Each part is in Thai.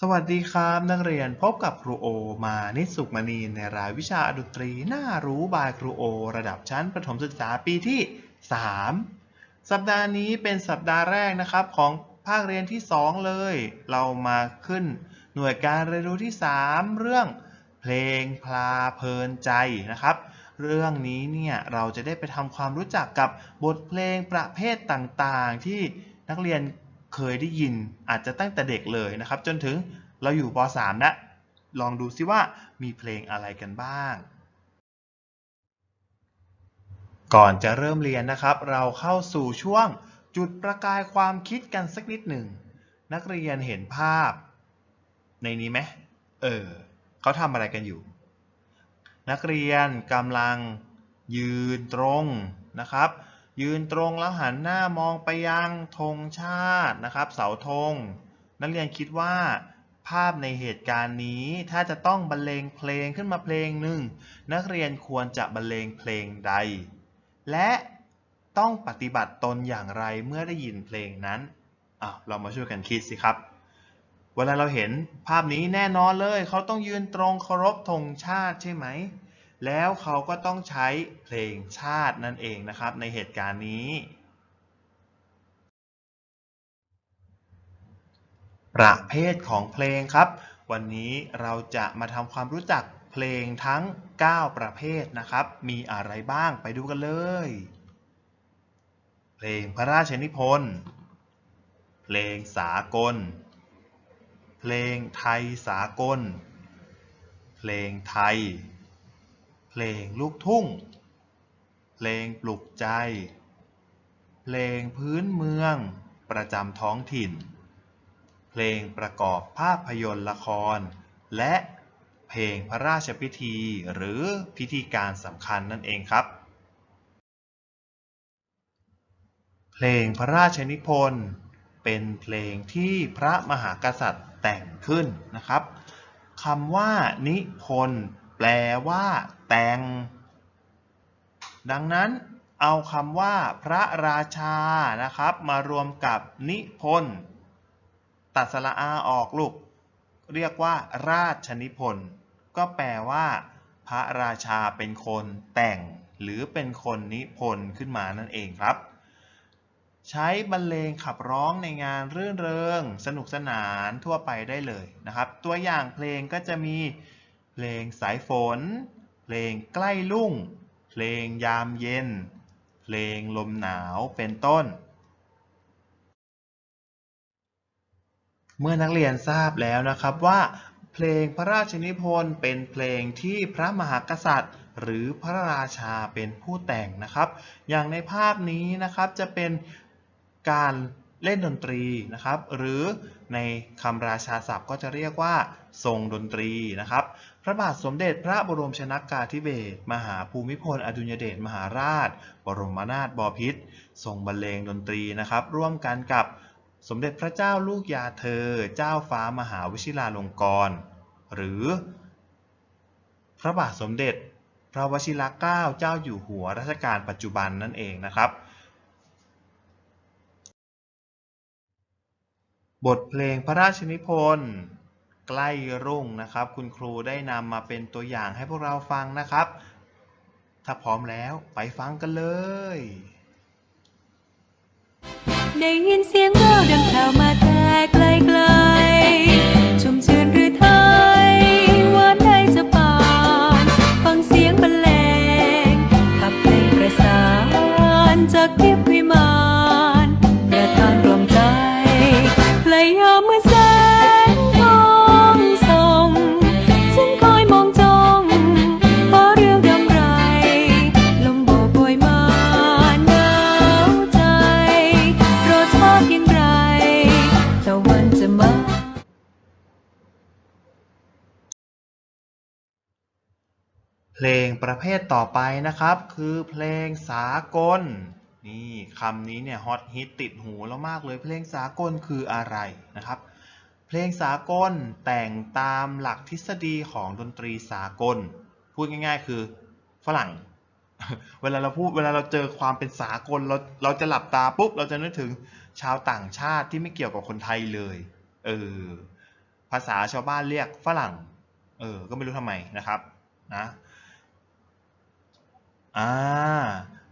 สวัสดีครับนักเรียนพบกับครูโอ มานิสุขมณีในรายวิชาดนตรีน่ารู้บายครูโอ ระดับชั้นประถมศึกษาปีที่ 3 สัปดาห์นี้เป็นสัปดาห์แรกนะครับของภาคเรียนที่ 2 เลย เรามาขึ้นหน่วยการเรียนรู้ที่ 3 เรื่องเพลงพลาเพลินใจนะครับ เรื่องนี้เนี่ยเราจะได้ไปทำความรู้จักกับบทเพลงประเภทต่างๆ ที่นักเรียน เคยได้ยินอาจจะตั้งแต่เด็กเลยนะครับ จนถึงเราอยู่ป .3 นะลองดูซิว่ามีเพลงอะไรกันบ้าง ก่อนจะเริ่มเรียนนะครับ เราเข้าสู่ช่วงจุดประกายความคิดกันสักนิดหนึ่ง นักเรียนเห็นภาพ ในนี้ไหมเออเขาทำอะไรกันอยู่ นักเรียนกำลังยืนตรงนะครับ ยืนตรงแล้วหันหน้ามองไปยังธงชาตินะครับ เสาธง นักเรียนคิดว่าภาพในเหตุการณ์นี้ถ้าจะต้องบรรเลงเพลงขึ้นมาเพลงหนึ่ง นักเรียนควรจะบรรเลงเพลงใด และต้องปฏิบัติตนอย่างไรเมื่อได้ยินเพลงนั้นอ้าวเรามาช่วยกันคิดสิครับ เวลาเราเห็นภาพนี้แน่นอนเลย เขาต้องยืนตรงเคารพธงชาติใช่ไหม แล้วเขาก็ต้องใช้เพลงชาตินั่นเองนะครับ ในเหตุการณ์นี้ ประเภทของเพลงครับ วันนี้เราจะมาทำความรู้จักเพลงทั้ง 9 ประเภทนะครับ มีอะไรบ้างไปดูกันเลย เพลงพระราชนิพนธ์เพลงสากล เพลงไทยสากล เพลงไทย เพลงลูกทุ่ง เพลงปลุกใจ เพลงพื้นเมือง ประจำท้องถิ่น เพลงประกอบภาพยนตร์ละคร และเพลงพระราชพิธีหรือพิธีการสำคัญนั่นเองครับ เพลงพระราชนิพนธ์เป็นเพลงที่พระมหากษัตริย์แต่งขึ้นนะครับคำว่านิพนธ์ แปลว่า แต่ง ดังนั้นเอาคำว่า พระราชานะครับ มารวมกับนิพนธ์ตัดสระอาออกลูก เรียกว่า ราชนิพนธ์ก็แปลว่า พระราชาเป็นคนแต่ง หรือเป็นคนนิพนธ์ขึ้นมานั่นเองครับ ใช้บรรเลงขับร้องในงานรื่นเริง สนุกสนานทั่วไปได้เลยนะครับ ตัวอย่างเพลงก็จะมี ลงสายฝน เพลงใกล้ลุ่ง เพลงยามเย็น เพลงลมหนาวเป็นต้น เมื่อนักเรียนทราบแล้วนะครับว่า เพลงพระราชนิพนธ์เป็นเพลงที่พระมหากษัตริย์ หรือพระราชาเป็นผู้แต่งนะครับ อย่างในภาพนี้นะครับจะเป็นการเล่นดนตรีนะครับ หรือในคำราชาศัพท์ก็จะเรียกว่าทรงดนตรีนะครับ พระบาทสมเด็จพระบรมชนากาธิเบศรมหาภูมิพลอดุลยเดชมหาราช บรมนาถบพิตรทรงบรรเลงดนตรีนะครับ ร่วมกันกับสมเด็จพระเจ้าลูกยาเธอ เจ้าฟ้ามหาวชิราลงกรณ์หรือ พระบาทสมเด็จ พระวชิรเกล้าเจ้าอยู่หัวรัชกาลปัจจุบันนั่นเองนะครับ บทเพลงพระราชนิพนธ์ ใกล้รุ่งนะครับ คุณครูได้นำมาเป็นตัวอย่างให้พวกเราฟังนะครับ ถ้าพร้อมแล้วไปฟังกันเลย ได้ยินเสียงแววดังแผ่วมาแต่ไกลๆชมเชิญหรือไทย ประเภทต่อไปนะครับ คือเพลงสากล นี่คำนี้เนี่ยฮอตฮิตติดหูแล้วมากเลยเพลงสากลคืออะไรนะครับ เพลงสากลแต่งตามหลักทฤษฎีของดนตรีสากล พูดง่าย ๆ คือฝรั่ง เวลาเราพูดเวลาเราเจอความเป็นสากลเราเราจะหลับตาปุ๊บเราจะนึกถึงชาวต่างชาติที่ไม่เกี่ยวกับคนไทยเลยเออภาษาชาวบ้านเรียกฝรั่งเออก็ไม่รู้ทำไมนะครับนะ อ่า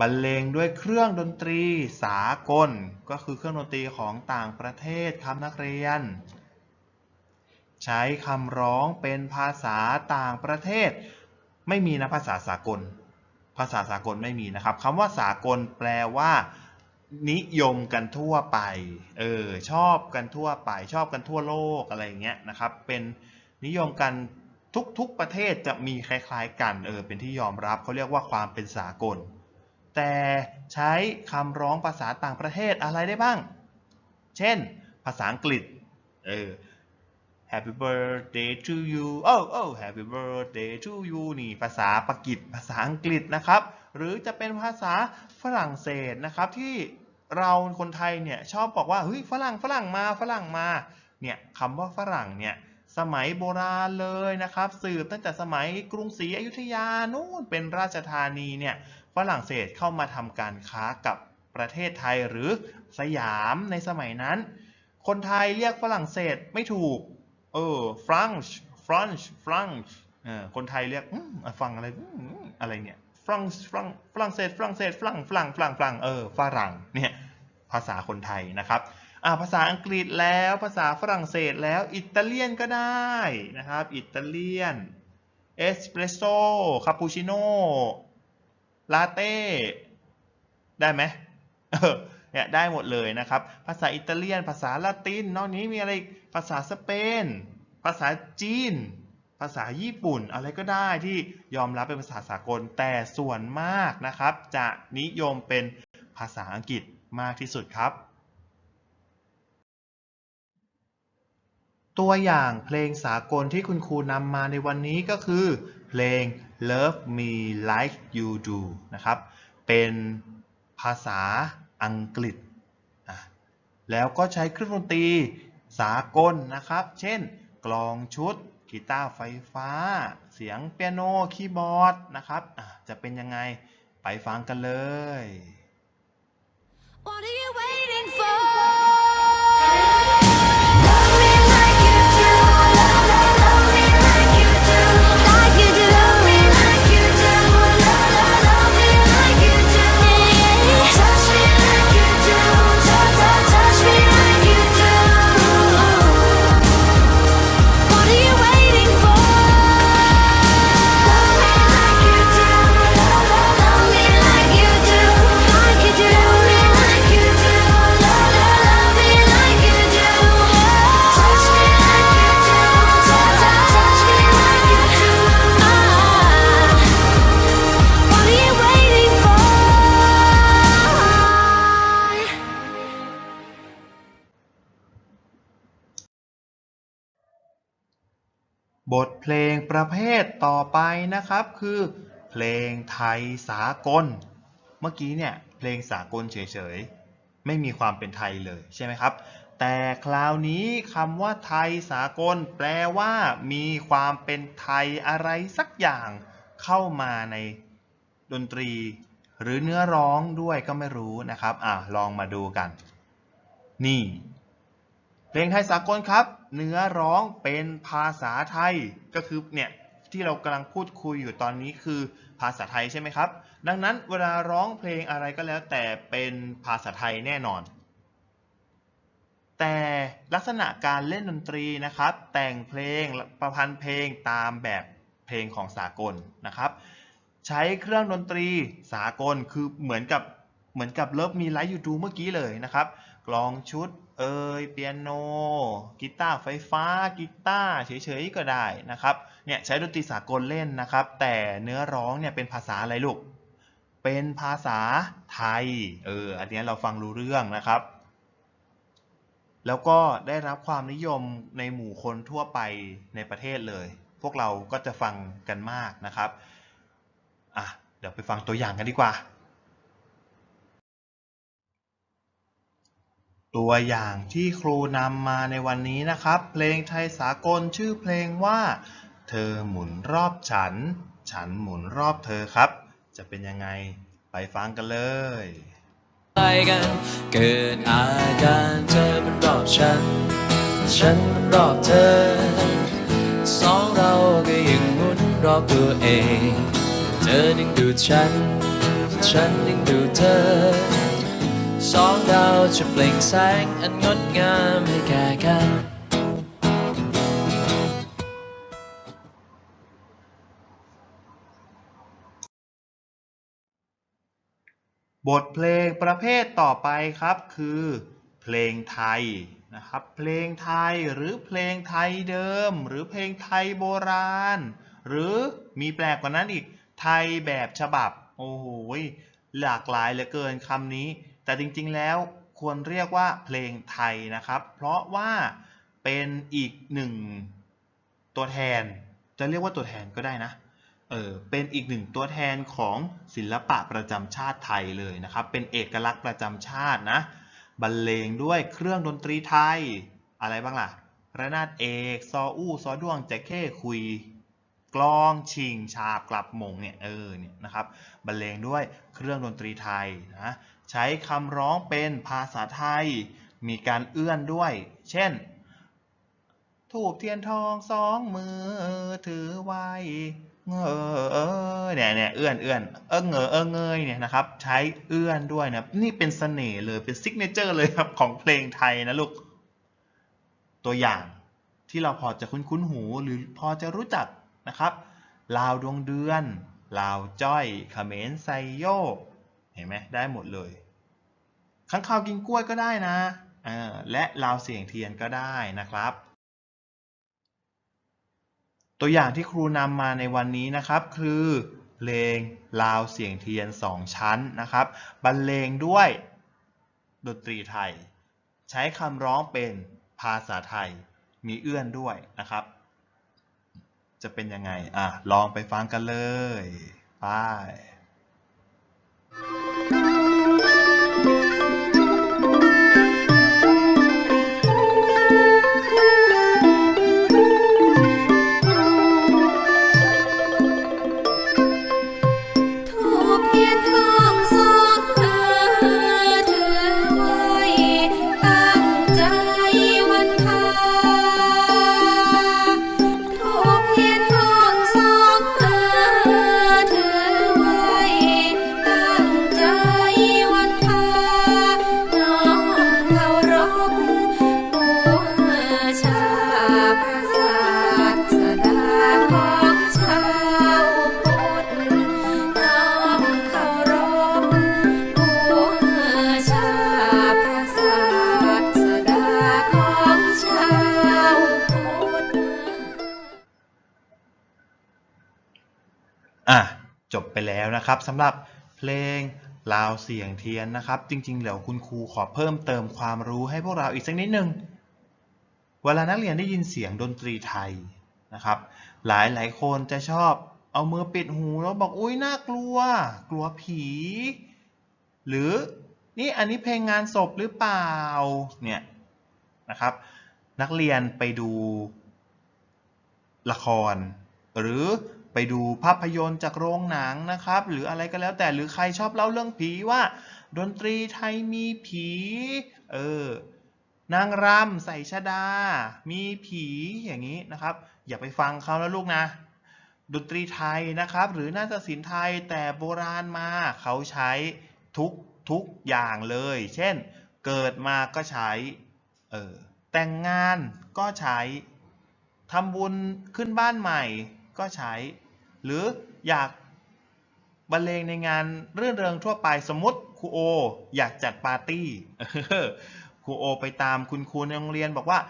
บรรเลงด้วยเครื่องดนตรีสากล ก็คือเครื่องดนตรีของต่างประเทศครับนักเรียน ใช้คำร้องเป็นภาษาต่างประเทศ ไม่มีนะภาษาสากล ภาษาสากลไม่มีนะครับคำว่าสากลแปลว่า นิยมกันทั่วไปเออชอบกันทั่วไป ชอบกันทั่วโลกอะไรอย่างเงี้ยนะครับ เป็นนิยมกัน ทุกๆประเทศจะมีคล้ายๆกันเออเป็นที่ยอมรับเขาเรียกว่าความเป็นสากล แต่ใช้คำร้องภาษาต่างประเทศอะไรได้บ้าง เช่น ภาษาอังกฤษเออ Happy birthday to you โอ้โอ้ Happy birthday to you นี่ภาษาปากีสภาษาอังกฤษนะครับ หรือจะเป็นภาษาฝรั่งเศสนะครับที่เราคนไทยเนี่ยชอบบอกว่าเฮ้ยฝรั่งฝรั่งมาฝรั่งมาเนี่ยคำว่าฝรั่งเนี่ย สมัยโบราณเลยนะครับ สืบตั้งแต่สมัยกรุงศรีอยุธยานู่นเป็นราชธานีเนี่ยฝรั่งเศสเข้ามาทำการค้ากับประเทศไทยหรือสยามในสมัยนั้น คนไทยเรียกฝรั่งเศสไม่ถูก เออฟรังช์ฟรังช์ฟรังช์เออคนไทยเรียกอฟังอะไรอะไรเนี่ยฝรั่งฝรั่งฝรั่งเศสฝรั่งเศสฝรั่งฝรั่งฝรั่งฝรั่งเออฝรั่งเนี่ยภาษาคนไทยนะครับ อ่าภาษาอังกฤษแล้วภาษาฝรั่งเศสแล้วอิตาเลียนก็ได้นะครับ อิตาเลียนเอสเปรสโซ่คาปูชิโน่ลาเต้ได้ไหมเนี่ยได้หมดเลยนะครับ ภาษาอิตาเลียน ภาษาละติน นอกนี้มีอะไรภาษาสเปน ภาษาจีน ภาษาญี่ปุ่น อะไรก็ได้ที่ยอมรับเป็นภาษาสากล แต่ส่วนมากนะครับ จะนิยมเป็นภาษาอังกฤษมากที่สุดครับ ตัวอย่างเพลงสากลที่คุณครูนำมาในวันนี้ก็คือ เพลง Love Me Like You Do นะครับ เป็นภาษาอังกฤษ แล้วก็ใช้เครื่องดนตรีสากลนะครับ เช่น กลองชุด กีตาร์ไฟฟ้า เสียงเปียโน คีย์บอร์ดนะครับะจะเป็นยังไงไปฟังกันเลย What are you waiting for? บทเพลงประเภทต่อไปนะครับ คือ เพลงไทยสากล เมื่อกี้เนี่ยเพลงสากลเฉยๆ ไม่มีความเป็นไทยเลยใช่ไหมครับ แต่คราวนี้คำว่าไทยสากล แปลว่ามีความเป็นไทยอะไรสักอย่างเข้ามาในดนตรี หรือเนื้อร้องด้วยก็ไม่รู้นะครับ อะลองมาดูกัน นี่ เพลงไทยสากลครับ เนื้อร้องเป็นภาษาไทยก็คือเนี่ยที่เรากำลังพูดคุยอยู่ตอนนี้คือภาษาไทยใช่ไหมครับ ดังนั้นเวลาร้องเพลงอะไรก็แล้วแต่เป็นภาษาไทยแน่นอน แต่ลักษณะการเล่นดนตรีนะครับ แต่งเพลงประพันธ์เพลงตามแบบเพลงของสากลนะครับ ใช้เครื่องดนตรีสากลคือเหมือนกับเหมือนกับเลิฟมีไลท์ยูดูเมื่อกี้เลยนะครับกลองชุด เอยเปียโนกีตาร์ไฟฟ้ากีตาร์เฉยๆก็ได้นะครับเนี่ยใช้ดนตรีสากลเล่นนะครับ แต่เนื้อร้องเนี่ยเป็นภาษาอะไรลูก เป็นภาษาไทยเอออันนี้เราฟังรู้เรื่องนะครับ แล้วก็ได้รับความนิยมในหมู่คนทั่วไปในประเทศเลย พวกเราก็จะฟังกันมากนะครับอะเดี๋ยวไปฟังตัวอย่างกันดีกว่า ตัวอย่างที่ครูนำมาในวันนี้นะครับ เพลงไทยสากลชื่อเพลงว่า เธอหมุนรอบฉัน ฉันหมุนรอบเธอครับ จะเป็นยังไงไปฟังกันเลยไปกันเกิดอาการเธอเป็นรอบฉันฉฉันรอบเธอ สองเราก็ยังหมุนรอบตัวเอง เธอดึงดูดฉัน ฉันดึงดูดเธอ สองดาวจะเปล่งแสงอันงดงามให้แก่กันบทเพลงประเภทต่อไปครับคือ เพลงไทยนะครับ เพลงไทยหรือเพลงไทยเดิม หรือเพลงไทยโบราณ หรือมีแปลกกว่านั้นอีกไทยแบบฉบับ โอ้โหหลากหลายเหลือเกินคำนี้ แต่จริงๆแล้วควรเรียกว่าเพลงไทยนะครับ เพราะว่าเป็นอีกหนึ่งตัวแทน จะเรียกว่าตัวแทนก็ได้นะเออเป็นอีกหนึ่งตัวแทนของศิลปะประจำชาติไทยเลยนะครับ เป็นเอกลักษณ์ประจำชาตินะ บรรเลงด้วยเครื่องดนตรีไทย อะไรบ้างล่ะระนาดเอก ซออู้ ซอด้วงแจกเข้คุย กลองชิงชาบกลับมงเนี่ยเออเนี่ยนะครับบรรเลงด้วยเครื่องดนตรีไทยนะใช้คำร้องเป็นภาษาไทย มีการเอื้อนด้วย เช่นถูกเทียนทองสองมือถือไว้เงอเนี่ยเนี่ยเอื้อนเอื้อนเออเงอเออเงยเนี่ยนะครับใช้เอื้อนด้วยนะนี่เป็นเสน่ห์เลยเป็นซิกเนเจอร์เลยครับของเพลงไทยนะลูกตัวอย่างที่เราพอจะคุ้นๆหูหรือพอจะรู้จัก นะครับลาวดวงเดือน ลาวจ้อยเขมรไซโยก เห็นไหมได้หมดเลยข้างข่าวกินกล้วยก็ได้นะและลาวเสียงเทียนก็ได้นะครับ ตัวอย่างที่ครูนำมาในวันนี้นะครับคือเพลงลาวเสียงเทียนสองชั้นนะครับ บรรเลงด้วยดนตรีไทย ใช้คำร้องเป็นภาษาไทย มีเอื้อนด้วยนะครับ จะเป็นยังไง อะ ลองไปฟังกันเลย ไป จบไปแล้วนะครับสำหรับเพลงลาวเสียงเทียนนะครับ จริงๆเดี๋ยวคุณครูขอเพิ่มเติมความรู้ให้พวกเราอีกสักนิดหนึ่งเวลานักเรียนได้ยินเสียงดนตรีไทยนะครับ หลายหลายๆคนจะชอบเอามือปิดหูแล้วบอกอุ้ยน่ากลัว กลัวผี หรือนี่อันนี้เพลงงานศพหรือเปล่าเนี่ยนะครับ นักเรียนไปดูละคร หรือ ไปดูภาพยนตร์จากโรงหนังนะครับ หรืออะไรก็แล้วแต่หรือใครชอบเล่าเรื่องผีว่า ดนตรีไทยมีผีเออนางรำใส่ชดา มีผีอย่างนี้นะครับ อย่าไปฟังเขาแล้วลูกนะ ดนตรีไทยนะครับ หรือนาฏศิลป์ไทยแต่โบราณมาเขาใช้ทุกทุกอย่างเลย เช่น เกิดมาก็ใช้เออแต่งงานก็ใช้ทำบุญขึ้นบ้านใหม่ ก็ใช้ หรืออยากบรรเลงในงานเรื่นเริงทั่วไปสมมติครูโอ อยากจัดปาร์ตี้ครูโอ ไปตามคุณครูในโรงเรียนบอกว่า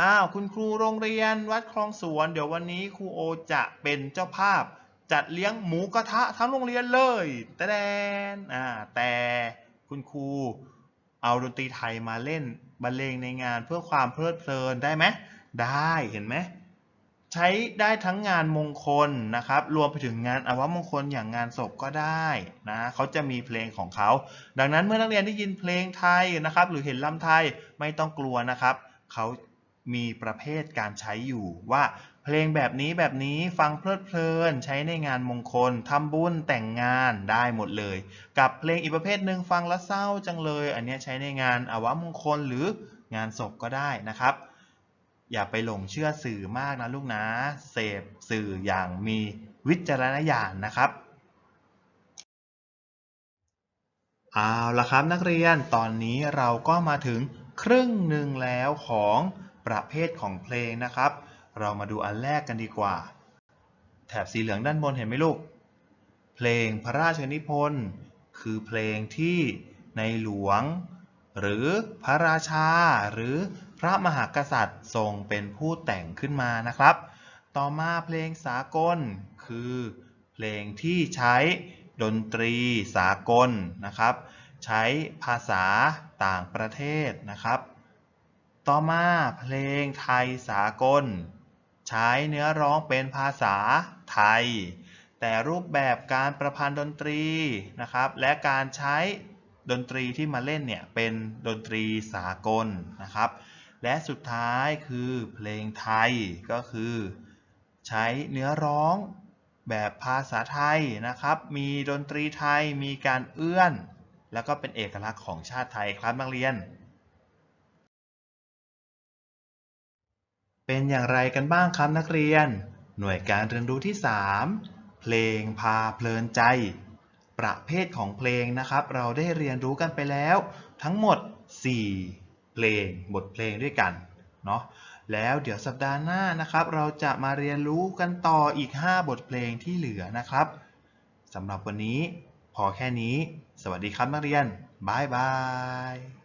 อ้าวคุณครูโรงเรียนวัดคลองสวน เดี๋ยววันนี้ครูโอจะเป็นเจ้าภาพ จัดเลี้ยงหมูกระทะทั้งโรงเรียนเลยแต่แดนอ่าแต่คุณครูเอาดนตรีไทยมาเล่นบรรเลงในงานเพื่อความเพลิดเพลินได้ไหมได้เห็นไหม ใช้ได้ทั้งงานมงคลนะครับ รวมไปถึงงานอวมงคลอย่างงานศพก็ได้นะเขาจะมีเพลงของเขา ดังนั้นเมื่อนักเรียนได้ยินเพลงไทยนะครับ หรือเห็นลำไทยไม่ต้องกลัวนะครับ เขามีประเภทการใช้อยู่ว่าเพลงแบบนี้แบบนี้ฟังเพลิดเพลิน ใช้ในงานมงคลทำบุญแต่งงานได้หมดเลย กับเพลงอีกประเภทหนึ่งฟังแล้วเศร้าจังเลย อันนี้ใช้ในงานอวมงคลหรืองานศพก็ได้นะครับ อย่าไปหลงเชื่อสื่อมากนะลูกนะ เสพสื่ออย่างมีวิจารณญาณนะครับเอาละครับนักเรียนตอนนี้เราก็มาถึงครึ่งหนึ่งแล้วของประเภทของเพลงนะครับ เรามาดูอันแรกกันดีกว่า แถบสีเหลืองด้านบนเห็นไหมลูก เพลงพระราชนิพนธ์คือเพลงที่ในหลวง หรือพระราชาหรือ พระมหากษัตริย์ทรงเป็นผู้แต่งขึ้นมานะครับ ต่อมาเพลงสากลคือเพลงที่ใช้ดนตรีสากลนะครับ ใช้ภาษาต่างประเทศนะครับ ต่อมาเพลงไทยสากล ใช้เนื้อร้องเป็นภาษาไทย แต่รูปแบบการประพันธ์ดนตรีนะครับ และการใช้ดนตรีที่มาเล่นเนี่ยเป็นดนตรีสากลนะครับ และสุดท้ายคือเพลงไทยก็คือ ใช้เนื้อร้องแบบภาษาไทยนะครับ มีดนตรีไทยมีการเอื้อน แล้วก็เป็นเอกลักษณ์ของชาติไทยครับนักเรียน เป็นอย่างไรกันบ้างครับนักเรียน หน่วยการเรียนรู้ที่ 3 เพลงพาเพลินใจ ประเภทของเพลงนะครับ เราได้เรียนรู้กันไปแล้ว ทั้งหมด 4 เพลงบทเพลงด้วยกันเนาะแล้วเดี๋ยวสัปดาห์หน้านะครับ เราจะมาเรียนรู้กันต่ออีก 5 บทเพลงที่เหลือนะครับสำหรับวันนี้พอแค่นี้ สวัสดีครับนักเรียน บ๊ายบาย